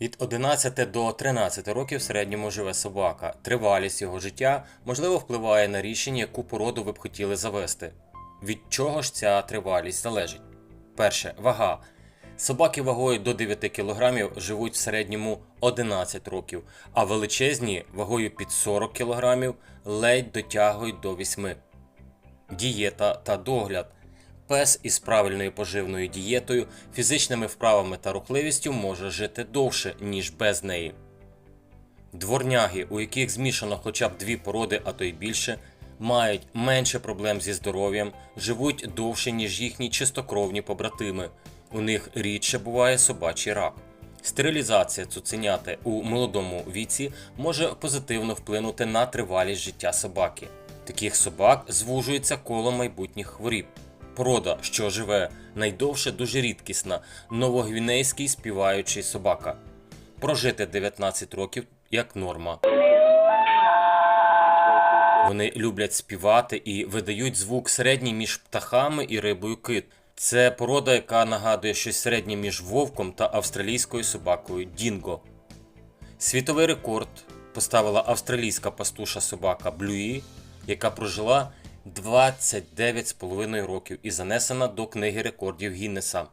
Від 11 до 13 років в середньому живе собака. Тривалість його життя можливо впливає на рішення, яку породу ви б хотіли завести. Від чого ж ця тривалість залежить? Перше вага. Собаки вагою до 9 кг живуть в середньому 11 років, а величезні вагою під 40 кг ледь дотягують до 8. Дієта та догляд. Пес із правильною поживною дієтою, фізичними вправами та рухливістю може жити довше, ніж без неї. Дворняги, у яких змішано хоча б дві породи, а то й більше, мають менше проблем зі здоров'ям, живуть довше, ніж їхні чистокровні побратими. У них рідше буває собачий рак. Стерилізація цуценяти у молодому віці може позитивно вплинути на тривалість життя собаки. Таких собак звужується коло майбутніх хворіб. Порода, що живе найдовше, дуже рідкісна новогвінейський співаючий собака. Прожити 19 років як норма. Вони люблять співати і видають звук середній між птахами і рибою кит. Це порода, яка нагадує щось середнє між вовком та австралійською собакою Дінго. Світовий рекорд поставила австралійська пастуша собака Блюї, яка прожила 29,5 років і занесена до книги рекордів Гіннеса.